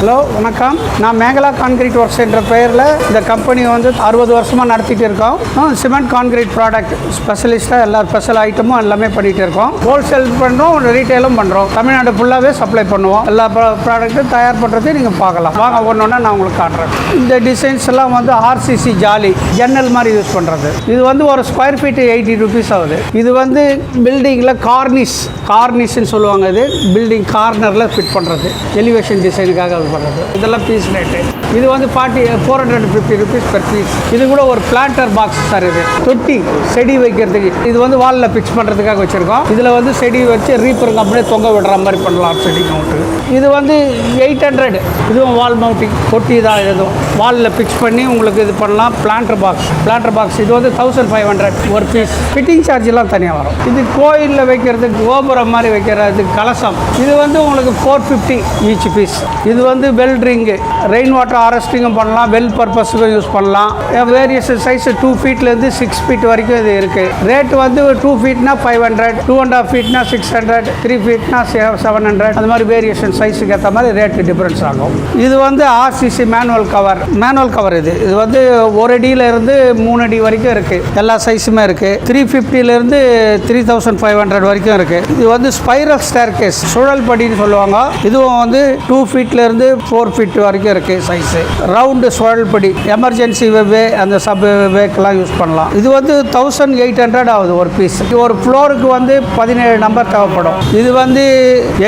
Hello வணக்கம். நான் Megala concrete works என்ற பெயரில் இந்த கம்பெனி வந்து அறுபது வருஷமாக நடத்திட்டு இருக்கோம். சிமெண்ட் கான்கிரீட் ப்ராடக்ட் ஸ்பெஷலிஸ்ட்டாக எல்லா ஸ்பெஷல் ஐட்டமும் எல்லாமே பண்ணிட்டு இருக்கோம். ஹோல்சேல் பண்ணுறோம் ரீட்டைலும் பண்ணுறோம் தமிழ்நாடு ஃபுல்லாகவே சப்ளை பண்ணுவோம். எல்லா ப்ராடக்ட்டும் தயார் பண்ணுறதை நீங்கள் பார்க்கலாம். வாங்க ஒன்று ஒன்றா நான் உங்களுக்கு காட்டுறேன். இந்த டிசைன்ஸ் எல்லாம் வந்து ஆர்சிசி ஜாலி ஜன்னல் மாதிரி யூஸ் பண்ணுறது இது வந்து ஒரு ஸ்கொயர் ஃபீட் எயிட்டி ருபீஸ் ஆகுது. இது வந்து பில்டிங்கில் கார்னிஸ் கார்னிஸ்ன்னு சொல்லுவாங்க இது. பில்டிங் கார்னரில் ஃபிட் பண்ணுறது எலிவேஷன் டிசைனுக்காக இது பண்ணுறது இதெல்லாம் பீஸ் ரேட்டு இது வந்து forty four hundred fifty rupees per piece இது கூட ஒரு பிளான்டர் பாக்ஸ் சார் இது. தொட்டி செடி வைக்கிறதுக்கு. இது வந்து வாலில் பிக்ஸ் பண்ணுறதுக்காக வச்சுருக்கோம். இதில் வந்து செடி வச்சு ரீப்பர் அப்படியே தொங்க விடுற மாதிரி பண்ணலாம் செடி மவுண்ட்டு இது வந்து எயிட் ஹண்ட்ரட் இதுவும் வால் மவுண்டிங் தொட்டி தான் இதுவும் வாலில் பிக்ஸ் பண்ணி உங்களுக்கு இது பண்ணலாம். பிளான்டர் பாக்ஸ் பிளான்டர் பாக்ஸ் இது வந்து தௌசண்ட் ஃபைவ் ஹண்ட்ரட் ஒரு பீஸ் ஃபிட்டிங் சார்ஜெலாம் தனியாக வரும். இது கோயிலில் வைக்கிறதுக்கு கோபுரம் மாதிரி வைக்கிறதுக்கு கலசம். இது வந்து உங்களுக்கு ஃபோர் ஃபிஃப்டி ஈச் பீஸ் இது வந்து வெல் ரிங்கு ரெயின் வாட்டர் ஹாரஸ்டிங்கும் பண்ணலாம் வெல் பர்பஸுக்கும் யூஸ் பண்ணலாம். வேரியஸ் சைஸ் டூ ஃபீட்லேருந்து சிக்ஸ் ஃபீட் வரைக்கும் இது இருக்குது ரேட் வந்து two ஃபீட்னா five hundred two and half ஃபீட்னா six hundred three ஃபீட்னா செவன் ஹண்ட்ரட் அந்த மாதிரி வேரியேஷன் சைஸுக்கு ஏற்ற மாதிரி ரேட் டிஃப்ரென்ஸ் ஆகும். இது வந்து RCC manual cover manual cover இது. இது வந்து ஒரு அடியிலேருந்து மூணு அடி வரைக்கும் இருக்குது எல்லா சைஸுமே இருக்குது த்ரீ ஃபிஃப்டிலேருந்து த்ரீ தௌசண்ட் ஃபைவ் ஹண்ட்ரட் வரைக்கும் இருக்குது இது வந்து ஸ்பைரல் ஸ்டேர் கேஸ் சுழல் படின்னு சொல்லுவாங்க. இதுவும் வந்து டூ ஃபீட்லேருந்து ஃபோர் ஃபீட் வரைக்கும் இருக்குது சைஸ் ரவுண்டு சுழல்படி எமர்ஜென்சி வே அந்த சப் வேக்கெல்லாம் யூஸ் பண்ணலாம். இது வந்து தௌசண்ட் எயிட் ஹண்ட்ரட் ஆகுது ஒரு பீஸ் ஒரு ஃப்ளோருக்கு வந்து பதினேழு நம்பர் தேவைப்படும். இது வந்து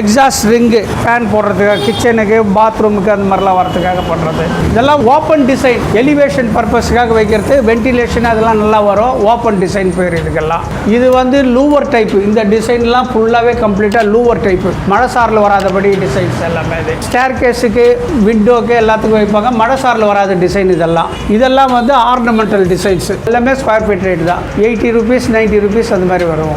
எக்ஸாஸ்ட் ரிங்கு ஃபேன் போடுறதுக்காக கிச்சனுக்கு பாத்ரூமுக்கு அந்த மாதிரிலாம் வரதுக்காக பண்ணுறது இதெல்லாம் ஓப்பன் டிசைன் எலிவேஷன் பர்பஸ்க்காக வைக்கிறது வென்டிலேஷன் அதெல்லாம் நல்லா வரும் ஓப்பன் டிசைன் பேர் இதுக்கெல்லாம். இது வந்து லூவர் டைப் இந்த டிசைன்லாம் ஃபுல்லாகவே கம்ப்ளீட்டாக லூவர் டைப் மழை சாரில் வராதபடி டிசைன்ஸ் எல்லாமே இது. ஸ்டேர் கேஸுக்கு விண்டோக்கு எல்லாத்துக்கும் வைப்பாங்க மழை சாரில் வராத டிசைன் இதெல்லாம். இதெல்லாம் வந்து ஆர்னமெண்டல் டிசைன்ஸ் எல்லாமே ஸ்கொயர் ஃபீட் ரேட் தான். எயிட்டி ருபீஸ் நைன்ட்டி ருபீஸ் அந்த மாதிரி வரும்.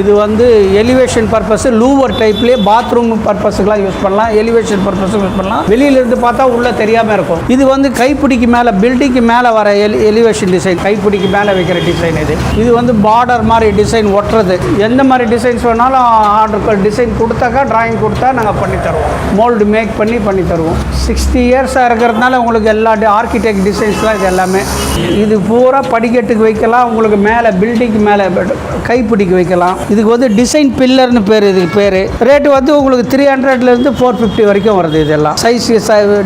இது வந்து எலிவேஷன் பர்பஸ் லூவர் டைப்லேயே பாத்ரூம் பர்பஸுக்கெலாம் யூஸ் பண்ணலாம். எலிவேஷன் பர்பஸுக்கு யூஸ் பண்ணலாம். வெளியில இருந்து பார்த்தா உள்ளே தெரியாமல் இருக்கும். இது வந்து கைப்பிடிக்கு மேலே பில்டிங்க்கு மேலே வர எலி எலிவேஷன் டிசைன் கைப்பிடிக்கு மேலே வைக்கிற டிசைன் இது. இது வந்து பார்டர் மாதிரி டிசைன் ஒட்டுறது. எந்த மாதிரி டிசைன்ஸ் வேணாலும் ஆர்டர் டிசைன் கொடுத்தாக்கா டிராயிங் கொடுத்தா நாங்கள் பண்ணி தருவோம். மோல்டு மேக் பண்ணி பண்ணி தருவோம். சிக்ஸ்டி இயர்ஸாக இருக்கிறதுனால உங்களுக்கு எல்லா ஆர்கிடெக்ட் டிசைன்ஸ்லாம் இது எல்லாமே. இது பூரா படிக்கட்டுக்கு வைக்கலாம் உங்களுக்கு மேலே பில்டிங்க்கு மேலே கைப்பிடிக்கு வைக்கலாம். இதுக்கு வந்து டிசைன் பில்லர்னு பேர் இதுக்கு பேர். ரேட்டு வந்து உங்களுக்கு த்ரீ ஹண்ட்ரட்லேருந்து ஃபோர் ஃபிஃப்டி வரைக்கும் வருது இதெல்லாம். சைஸ்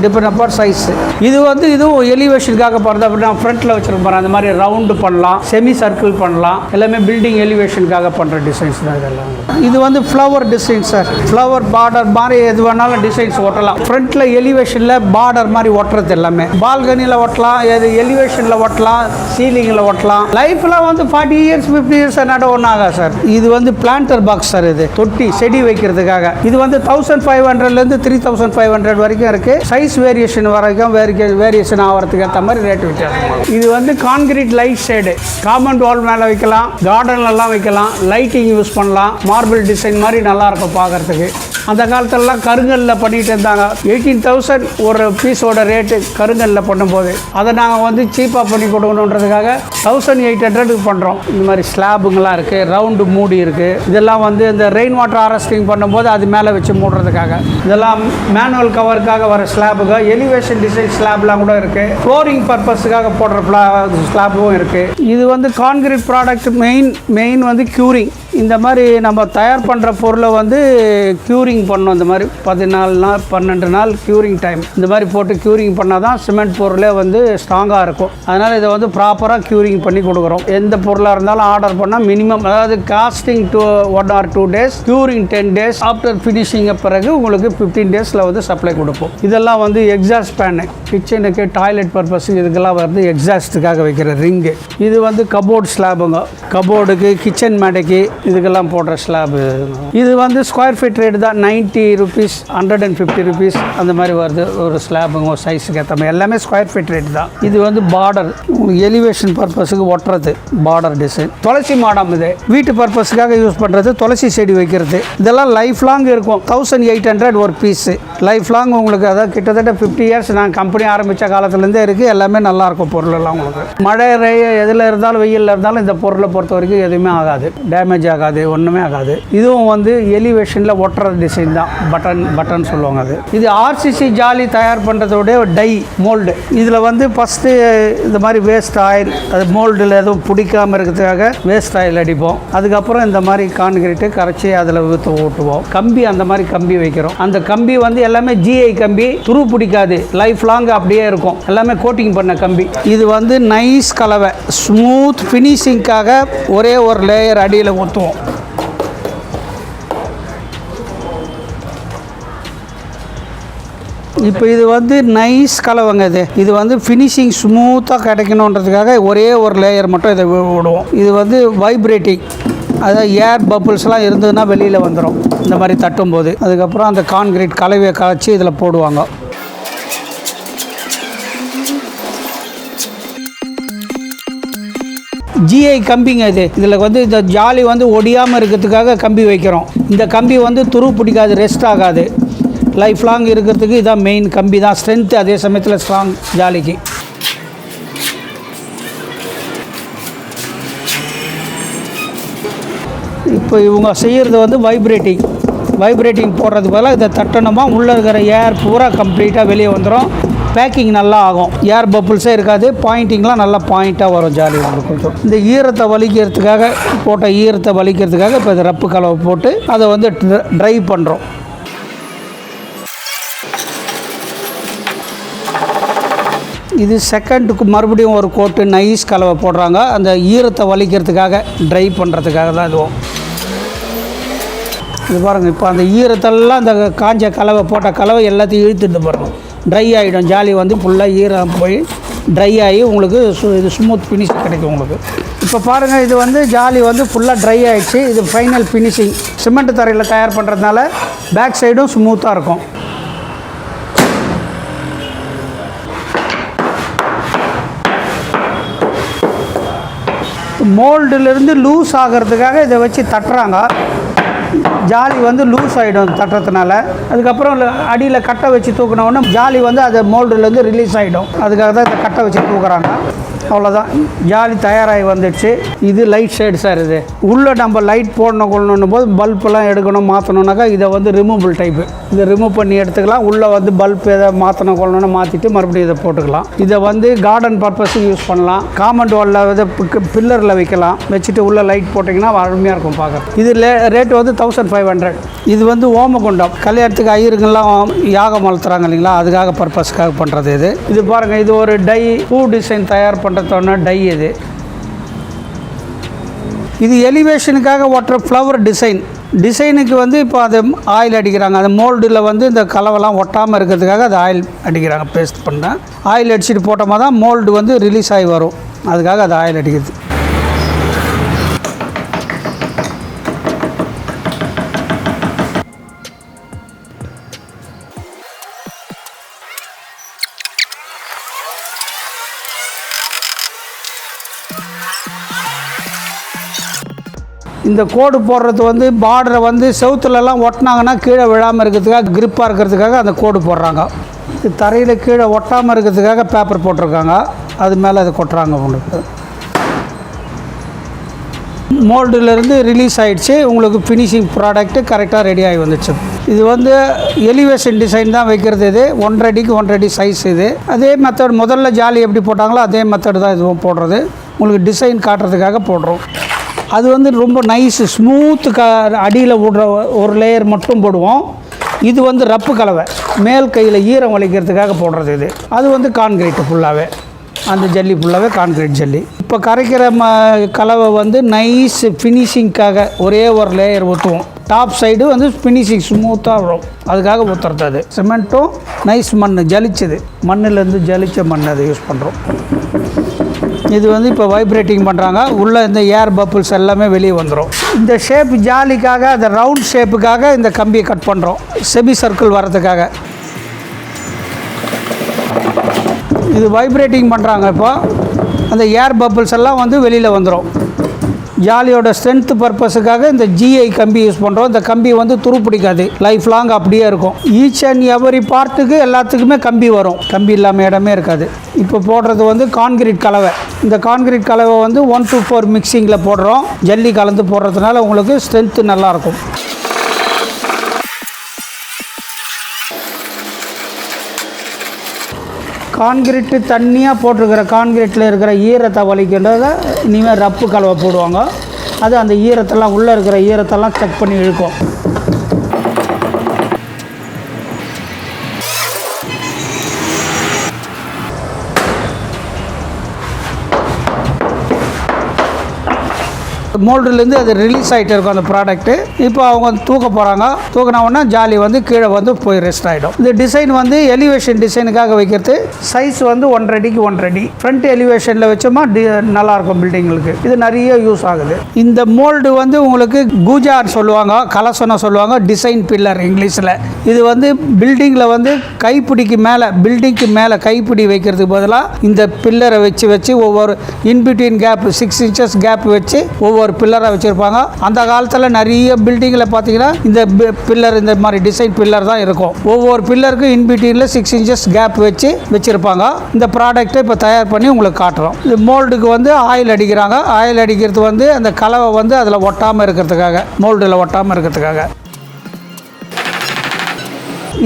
டிபெண்ட் அப்பார் சைஸ் இது வந்து இதுவும் எலிவேஷனுக்காக போகிறது அப்படின்னா ஃப்ரண்ட்டில் வச்சுருப்போம் அந்த மாதிரி ரவுண்டு பண்ணலாம் செமி சர்க்கிள் பண்ணலாம். எல்லாமே பில்டிங் எலிவேஷனுக்காக பண்ணுற டிசைன்ஸ் தான் இதெல்லாம். இது வந்து flower design sir flower border மாதிரி எது வேணாலும் டிசைன்ஸ் ஓட்டலாம். ஃப்ரண்ட்டில் எலிவேஷனில் பார்டர் மாதிரி ஒட்டுறது எல்லாமே. பால்கனியில் ஒட்டலாம் எது எலிவேஷனில் ஒட்டலாம் சீலிங்கில் ஒட்டலாம் லைஃப்பில் வந்து ஃபார்ட்டி இயர்ஸ் ஃபிஃப்டி இயர்ஸ் நட ஒன்றும் ஆகா சார் இது வந்து பிளான்டர் பாக்ஸ் சார் இது. தொட்டி செடி வைக்கிறதுக்காக. இது வந்து தௌசண்ட் ஃபைவ் ஹண்ட்ரட்லேருந்து த்ரீ தௌசண்ட் ஃபைவ் ஹண்ட்ரட் வரைக்கும் இருக்குது சைஸ் வேரியேஷன் வரைக்கும் வேரியேஷன் ஆகிறதுக்கு ஏற்ற மாதிரி ரேட் வித்தியாசம் இது வந்து concrete light shade compound wall மேலே வைக்கலாம் கார்டன்லலாம் வைக்கலாம். லைட்டிங் யூஸ் பண்ணலாம். மார்பிள் டிசைன் மாதிரி நல்லா இருக்கும் பார்க்கறதுக்கு அந்த காலத்துலலாம் கருங்கல்ல பண்ணிட்டு இருந்தாங்க. எயிட்டீன் தௌசண்ட் ஒரு பீஸ் பீஸோட ரேட்டு கருங்கல்ல பண்ணும்போது அதை நாங்கள் வந்து சீப்பாக பண்ணி கொடுக்கணுன்றதுக்காக தௌசண்ட் எயிட் ஹண்ட்ரடுக்கு பண்ணுறோம் இந்த மாதிரி ஸ்லாபுங்கெல்லாம் இருக்குது ரவுண்டு மூடி இருக்குது இதெல்லாம் வந்து இந்த ரெயின் வாட்டர் ஹாரஸ்டிங் பண்ணும்போது அது மேலே வச்சு மூடுறதுக்காக. இதெல்லாம் மேனுவல் கவருக்காக வர ஸ்லாபுங்க எலிவேஷன் டிசைன் ஸ்லாப்லாம் கூட இருக்குது ஃப்ளோரிங் பர்பஸுக்காக போடுற ஸ்லாபும் இருக்குது இது வந்து கான்கிரீட் ப்ராடக்ட் மெயின் மெயின் வந்து க்யூரிங் இந்த மாதிரி நம்ம தயார் பண்ணுற பொருளை வந்து க்யூரிங் பண்ணணும். இந்த மாதிரி பதினாலு நாள் பன்னெண்டு நாள் க்யூரிங் டைம் இந்த மாதிரி போட்டு க்யூரிங் பண்ணால் தான் சிமெண்ட் பொருளே வந்து ஸ்ட்ராங்காக இருக்கும். அதனால் இதை வந்து ப்ராப்பராக க்யூரிங் பண்ணி கொடுக்குறோம். எந்த பொருளாக இருந்தாலும் ஆர்டர் பண்ணால் மினிமம் அதாவது casting two one or two days curing ten days after ஃபினிஷிங்க பிறகு உங்களுக்கு ஃபிஃப்டீன் டேஸில் வந்து சப்ளை கொடுப்போம். இதெல்லாம் வந்து எக்ஸாஸ்ட் பேனு கிச்சனுக்கு டாய்லெட் பர்பஸ் இதுக்கெல்லாம் வந்து எக்ஸாஸ்ட்டுக்காக வைக்கிற ரிங்கு இது வந்து கபோர்ட் ஸ்லாபுங்க கபோர்டுக்கு கிச்சன் மேடைக்கு இதுக்கெல்லாம் போடுற ஸ்லாப் இது வந்து ஸ்கொயர் ஃபீட் ரேட் தான். Ninety rupees hundred and fifty rupees அந்த மாதிரி வருது. ஒரு ஸ்லாபுங்க ஒரு சைஸுக்கு ஏற்ற மாதிரி. எல்லாமே ஸ்கொயர் ஃபீட் ரேட் தான். இது வந்து பார்டர் எலிவேஷன் பர்பஸுக்கு ஒட்டுறது. பார்டர் டிசைன் துளசி மாடம் இது. வீட்டு பர்பஸுக்காக யூஸ் பண்ணுறது துளசி செடி வைக்கிறது. இதெல்லாம் லைஃப் லாங் இருக்கும். தௌசண்ட் எயிட் ஹண்ட்ரட் ஒரு பீஸு லைஃப் லாங் உங்களுக்கு அதாவது கிட்டத்தட்ட ஃபிஃப்டி இயர்ஸ் நான் கம்பெனி ஆரம்பித்த காலத்துலேருந்தே இருக்குது எல்லாமே நல்லாயிருக்கும் பொருள் எல்லாம் உங்களுக்கு. மழை ரெய்ய எதில் இருந்தாலும் வெயிலில் இருந்தாலும் இந்த பொருளை பொறுத்த வரைக்கும் எதுவுமே ஆகாது. டேமேஜ் ஆகாது. ஆகாது ஒன்றுமே ஆகாது. இதுவும் வந்து எலிவேஷனில் ஒட்டுற டிசைன் தான். பட்டன் பட்டன் சொல்லுவாங்க அது. இது ஆர்சிசி ஜாலி தயார் பண்ணுறதோட டை மோல்டு இதில் வந்து ஃபஸ்ட்டு இந்த மாதிரி வேஸ்ட் ஆயில் அது மோல்டில் எதுவும் பிடிக்காமல் இருக்கிறதுக்காக வேஸ்ட் ஆயில் அடிப்போம். அதுக்கப்புறம் இந்த மாதிரி கான்கிரீட்டு கரைச்சி அதில் விற்று ஓட்டுவோம் கம்பி அந்த மாதிரி கம்பி வைக்கிறோம். அந்த கம்பி வந்து எல்லாமே ஜிஐ கம்பி. துரு பிடிக்காது. லைஃப் லாங் அப்படியே இருக்கும். எல்லாமே கோட்டிங் பண்ண கம்பி. இது வந்து நைஸ் கலவை. ஸ்மூத் ஃபினிஷிங்காக ஒரே ஒரு லேயர் அடியில் ஊற்றுவோம் இப்போ இது வந்து நைஸ் கலவைங்க இது. இது வந்து ஃபினிஷிங் ஸ்மூத்தாக கிடைக்கணுன்றதுக்காக ஒரே ஒரு லேயர் மட்டும் இதை விடுவோம். இது வந்து வைப்ரேட்டிங் அதாவது ஏர் பப்புள்ஸ்லாம் இருந்ததுன்னா வெளியில் வந்துடும் இந்த மாதிரி தட்டும்போது. அதுக்கப்புறம் அந்த கான்கிரீட் கலவையை காய்ச்சி இதில் போடுவாங்க. ஜிஐ கம்பிங்க இது. இதில் வந்து இந்த ஜாலி வந்து ஒடியாமல் இருக்கிறதுக்காக கம்பி வைக்கிறோம். இந்த கம்பி வந்து துரு பிடிக்காது ரெஸ்ட் ஆகாது. லைஃப் லாங் இருக்கிறதுக்கு இதான் மெயின் கம்பி தான். ஸ்ட்ரென்த்து அதே சமயத்தில் ஸ்ட்ராங் ஜாலிக்கு. இப்போ இவங்க செய்கிறது வந்து வைப்ரேட்டிங் வைப்ரேட்டிங் போடுறதுக்கு பதிலாக இதை தட்டணுமா? உள்ளே இருக்கிற ஏர் பூரா கம்ப்ளீட்டாக வெளியே வந்துடும் பேக்கிங் நல்லா ஆகும். ஏர் பப்புள்ஸே இருக்காது. பாயிண்டிங்லாம் நல்லா பாயிண்ட்டாக வரும் ஜாலி உங்களுக்கு கொஞ்சம். இந்த ஈரத்தை வலிக்கிறதுக்காக போட்ட ஈரத்தை வலிக்கிறதுக்காக இப்போ இது ரப்பு கலவை போட்டு அதை வந்து ட்ரை பண்ணுறோம் இது செகண்டுக்கு மறுபடியும் ஒரு கோட்டு நைஸ் கலவை போடுறாங்க. அந்த ஈரத்தை வலிக்கிறதுக்காக ட்ரை பண்ணுறதுக்காக தான் இதுவும். இது பாருங்கள் இப்போ அந்த ஈரத்தெல்லாம் அந்த காஞ்ச கலவை போட்ட கலவை எல்லாத்தையும் இழுத்துட்டு பாருங்கள் ட்ரை ஆகிடும் ஜாலி வந்து ஃபுல்லாக ஈரம் போய் ட்ரை ஆகி உங்களுக்கு சு இது ஸ்மூத் ஃபினிஷிங் கிடைக்கும் உங்களுக்கு. இப்போ பாருங்கள் இது வந்து ஜாலி வந்து ஃபுல்லாக ட்ரை ஆகிடுச்சு இது ஃபைனல் ஃபினிஷிங் சிமெண்ட் தரையில் தயார் பண்ணுறதுனால பேக் சைடும் ஸ்மூத்தாக இருக்கும். மோல்டுலேருந்து லூஸ் ஆகிறதுக்காக இதை வச்சு தட்டுறாங்க. ஜாலி வந்து லூஸ் ஆகிடும் தட்டுறதுனால அதுக்கப்புறம் அடியில் கட்டை வச்சு தூக்கினோடனே ஜாலி வந்து அது மோல்டுலேருந்து ரிலீஸ் ஆகிடும் அதுக்காக தான் இந்த கட்டை வச்சு தூக்குறாங்க. அவ்வளோதான் ஜாலி தயாராகி வந்துடுச்சு. இது லைட் ஷேடு சார் இது. உள்ளே நம்ம லைட் போடணும் கொள்ளணும் போது பல்பெல்லாம் எடுக்கணும் மாற்றணுன்னாக்கா இதை வந்து ரிமூவபிள் டைப்பு இதை ரிமூவ் பண்ணி எடுத்துக்கலாம். உள்ளே வந்து பல்ப் எதாவது மாற்றணும் கொள்ளணும்னு மாற்றிட்டு மறுபடியும் இதை போட்டுக்கலாம். இதை வந்து கார்டன் பர்பஸுக்கு யூஸ் பண்ணலாம். காமன் வாலில் இதை பில்லரில் வைக்கலாம். வச்சுட்டு உள்ளே லைட் போட்டிங்கன்னா அருமையாக இருக்கும் பார்க்க இது ரேட் வந்து தௌசண்ட் ஃபைவ் ஃபைவ் ஹண்ட்ரட் இது வந்து ஓமகுண்டம். கல்யாணத்துக்கு ஐயருங்கெல்லாம் யாகம் வளர்த்துறாங்க இல்லைங்களா? அதுக்காக பர்பஸ்க்காக பண்ணுறது இது. இது பாருங்கள் இது ஒரு டை பூ டிசைன் தயார் பண்ணுறதோட டை இது. இது எலிவேஷனுக்காக ஒட்டுற ஃப்ளவர் டிசைன் டிசைனுக்கு வந்து இப்போ அது ஆயில் அடிக்கிறாங்க. அந்த மோல்டில் வந்து இந்த கலவெல்லாம் ஒட்டாமல் இருக்கிறதுக்காக அது ஆயில் அடிக்கிறாங்க பேஸ்ட் பண்ண. ஆயில் அடிச்சுட்டு போட்டோமா தான் மோல்டு வந்து ரிலீஸ் ஆகி வரும். அதுக்காக அது ஆயில் அடிக்கிறது இந்த கோடு போடுறது வந்து பார்டரை வந்து செவுத்துலலாம் ஒட்டினாங்கன்னா கீழே விழாமல் இருக்கிறதுக்காக கிரிப்பாக இருக்கிறதுக்காக அந்த கோடு போடுறாங்க. இது தரையில் கீழே ஒட்டாமல் இருக்கிறதுக்காக பேப்பர் போட்டிருக்காங்க. அது மேலே அதை கொட்டுறாங்க உங்களுக்கு மோல்டுலேருந்து ரிலீஸ் ஆகிடுச்சு உங்களுக்கு ஃபினிஷிங் ப்ராடக்ட்டு கரெக்டாக ரெடி ஆகி வந்துச்சு. இது வந்து எலிவேஷன் டிசைன் தான் வைக்கிறது இது. ஒன்றரை அடிக்கு ஒன்றரை அடி சைஸ் இது. அதே மெத்தட் முதல்ல ஜாலி எப்படி போட்டாங்களோ அதே மெத்தட் தான் இதுவும் போடுறது. உங்களுக்கு டிசைன் காட்டுறதுக்காக போடுறோம். அது வந்து ரொம்ப நைஸு ஸ்மூத்து க அடியில் விடுற ஒரு லேயர் மட்டும் போடுவோம். இது வந்து ரப்பு கலவை. மேல் கையில் ஈரம் வலிக்கிறதுக்காக போடுறது இது. அது வந்து கான்கிரீட்டு ஃபுல்லாகவே அந்த ஜல்லி ஃபுல்லாகவே கான்கிரீட் ஜல்லி. இப்போ கரைக்கிற ம கலவை வந்து நைஸ் ஃபினிஷிங்க்காக ஒரே ஒரு லேயர் ஊற்றுவோம் டாப் சைடு வந்து ஃபினிஷிங் ஸ்மூத்தாக வரும். அதுக்காக ஊற்றுறது அது சிமெண்ட்டும் நைஸ் மண் ஜலிச்சது மண்ணிலேருந்து ஜலித்த மண் அதை யூஸ் பண்ணுறோம் இது வந்து இப்போ வைப்ரேட்டிங் பண்ணுறாங்க உள்ளே இந்த ஏர் பப்புள்ஸ் எல்லாமே வெளியே வந்துடும் இந்த ஷேப் ஜாலிக்காக அந்த ரவுண்ட் ஷேப்புக்காக இந்த கம்பியை கட் பண்ணுறோம் செமி சர்க்கிள் வரதுக்காக இது வைப்ரேட்டிங் பண்ணுறாங்க இப்போ. அந்த ஏர் பப்புள்ஸ் எல்லாம் வந்து வெளியில் வந்துடும் ஜாலியோட ஸ்ட்ரென்த் பர்பஸுக்காக இந்த ஜிஐ கம்பி யூஸ் பண்ணுறோம் இந்த கம்பி வந்து துரு பிடிக்காது லைஃப் லாங் அப்படியே இருக்கும். ஈச் அண்ட் எவரி பார்ட்டுக்கு எல்லாத்துக்குமே கம்பி வரும். கம்பி இல்லாமல் இடமே இருக்காது. இப்போ போடுறது வந்து கான்கிரீட் கலவை. இந்த கான்கிரீட் கலவை வந்து ஒன் டு ஃபோர் மிக்சிங்கில் போடுறோம். ஜல்லி கலந்து போடுறதுனால உங்களுக்கு ஸ்ட்ரென்த்து நல்லாயிருக்கும் கான்கிரீட்டு தண்ணியாக போட்டிருக்கிற கான்கிரீட்டில் இருக்கிற ஈரத்தை வலிக்கின்றத இனிமேல் ரப்பு கலவை போடுவாங்க. அது அந்த ஈரத்தெல்லாம் உள்ளே இருக்கிற ஈரத்தெல்லாம் செக் பண்ணி இழுக்கும். மோல்டுலேருந்து அது ரிலீஸ் ஆகிட்டு இருக்கும் அந்த ப்ராடக்ட்டு இப்போ அவங்க வந்து தூக்க போகிறாங்க தூக்கின உடனே ஜாலி வந்து கீழே வந்து போய் ரெஸ்ட் ஆகிடும் இந்த டிசைன் வந்து எலிவேஷன் டிசைனுக்காக வைக்கிறது. சைஸ் வந்து ஒன்றரை அடிக்கு ஒன்றரை அடி ஃப்ரண்ட் எலிவேஷனில் வச்சோமா டி நல்லாயிருக்கும் பில்டிங்களுக்கு இது நிறைய யூஸ் ஆகுது. இந்த மோல்டு வந்து உங்களுக்கு கூஜார் சொல்லுவாங்க கலசனம் சொல்லுவாங்க டிசைன் பில்லர் இங்கிலீஷில் இது வந்து பில்டிங்கில் வந்து கைப்பிடிக்கு மேலே பில்டிங்க்கு மேலே கைப்பிடி வைக்கிறதுக்கு பதிலாக இந்த பில்லரை வச்சு வச்சு ஒவ்வொரு in between gap six inches gap வச்சு ஒவ்வொரு பில்லராக வச்சுருப்பாங்க. அந்த காலத்தில் நிறைய பில்டிங்கில் பார்த்தீங்கன்னா இந்த பில்லர் இந்த மாதிரி டிசைன் பில்லர் தான் இருக்கும். ஒவ்வொரு பில்லருக்கும் இன்பிட்டீனில் சிக்ஸ் இன்ச்சஸ் கேப் வச்சு வச்சுருப்பாங்க. இந்த ப்ராடக்ட்டை இப்போ தயார் பண்ணி உங்களுக்கு காட்டுறோம். இது மோல்டுக்கு வந்து ஆயில் அடிக்கிறாங்க. ஆயில் அடிக்கிறது வந்து அந்த கலவை வந்து அதில் ஒட்டாமல் இருக்கிறதுக்காக மோல்டில் ஒட்டாமல் இருக்கிறதுக்காக.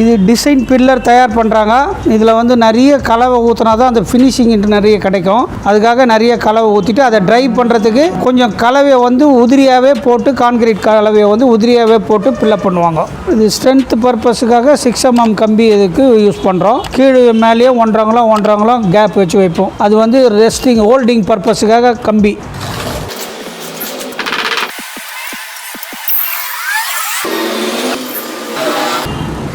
இது டிசைன் பில்லர் தயார் பண்ணுறாங்க இதில் வந்து நிறைய கலவை ஊற்றினா தான் அந்த ஃபினிஷிங் நிறைய கிடைக்கும். அதுக்காக நிறைய கலவை ஊற்றிட்டு அதை ட்ரை பண்ணுறதுக்கு கொஞ்சம் கலவையை வந்து உதிரியாகவே போட்டு கான்கிரீட் கலவையை வந்து உதிரியாகவே போட்டு பில்லப் பண்ணுவாங்க. இது ஸ்ட்ரென்த் பர்பஸுக்காக சிக்ஸ் எம்எம் கம்பி இதுக்கு யூஸ் பண்ணுறோம் கீழே மேலேயே ஒன்றவங்களும் ஒன்றவங்களும் கேப் வச்சு வைப்போம். அது வந்து ரெஸ்டிங் ஹோல்டிங் பர்பஸுக்காக கம்பி.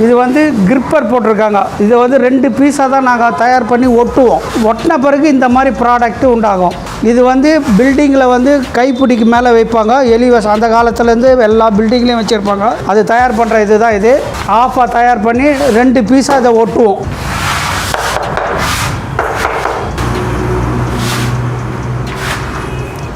இது வந்து கிரிப்பர் போட்டிருக்காங்க. இதை வந்து ரெண்டு பீஸாக தான் நாங்கள் தயார் பண்ணி ஒட்டுவோம். ஒட்டின பிறகு இந்த மாதிரி ப்ராடக்ட்டு உண்டாகும். இது வந்து பில்டிங்கில் வந்து கைப்பிடிக்கு மேலே வைப்பாங்க. எலிவஸ் அந்த காலத்துலேருந்து எல்லா பில்டிங்லேயும் வச்சுருப்பாங்க. அது தயார் பண்ணுற இது தான் இது. ஆஃபாக தயார் பண்ணி ரெண்டு பீஸாக இதை ஒட்டுவோம்.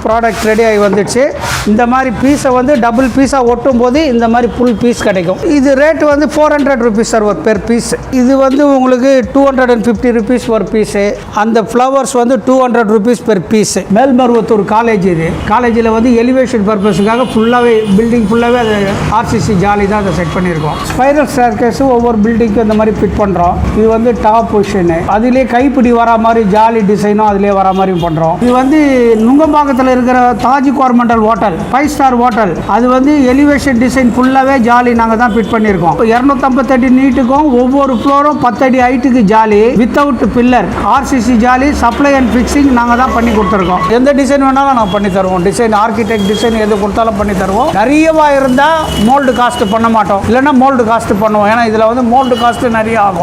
ப்ராடக்ட் ரெடி ஆகி வந்துடுச்சு. இந்த மாதிரி பீஸை வந்து டபுள் பீஸாக ஒட்டும் போது இந்த மாதிரி ஃபுல் பீஸ் கிடைக்கும். இது ரேட் வந்து four hundred rupees sir per piece இது வந்து உங்களுக்கு two hundred and fifty rupees ஒரு பீஸு அந்த ஃப்ளவர்ஸ் வந்து two hundred rupees per piece Melmaruvathur college இது. காலேஜில் வந்து எலிவேஷன் பர்பஸுக்காக ஃபுல்லாகவே பில்டிங் ஃபுல்லாகவே அது ஆர்சிசி ஜாலி தான் அதை செட் பண்ணியிருக்கோம். ஸ்பைரல் ஸ்டார் கேஸு ஒவ்வொரு பில்டிங்க்கும் இந்த மாதிரி ஃபிட் பண்ணுறோம் இது வந்து டாப் பொசிஷனு அதிலே கைப்பிடி வரா மாதிரி ஜாலி டிசைனும் அதிலே வரா மாதிரியும் பண்ணுறோம் இது வந்து நுங்கம்பாக்கத்தில் இருக்கிற Taj hotel hotel five star hotel. அது வந்து எலிவேஷன் டிசைன் ஃபுல்லாகவே ஜாலி நாங்கள் தான் ஃபிட் பண்ணியிருக்கோம். இரநூத்தம்பத்தடி நீட்டுக்கும் ஒவ்வொரு ஃப்ளோரும் பத்தடி ஹைட்டுக்கு jali without pillar RCC jali supply and fixing நாங்கள் தான் பண்ணி கொடுத்துருக்கோம். எந்த டிசைன் வேணாலும் நாங்கள் பண்ணி தருவோம். டிசைன் ஆர்கிடெக்ட் டிசைன் எது கொடுத்தாலும் பண்ணி தருவோம். நிறையவா இருந்தால் மோல்டு காஸ்ட் பண்ண மாட்டோம். இல்லைன்னா மோல்டு காஸ்ட் பண்ணுவோம். ஏன்னா இதில் வந்து மோல்டு காஸ்ட் நிறைய ஆகும்.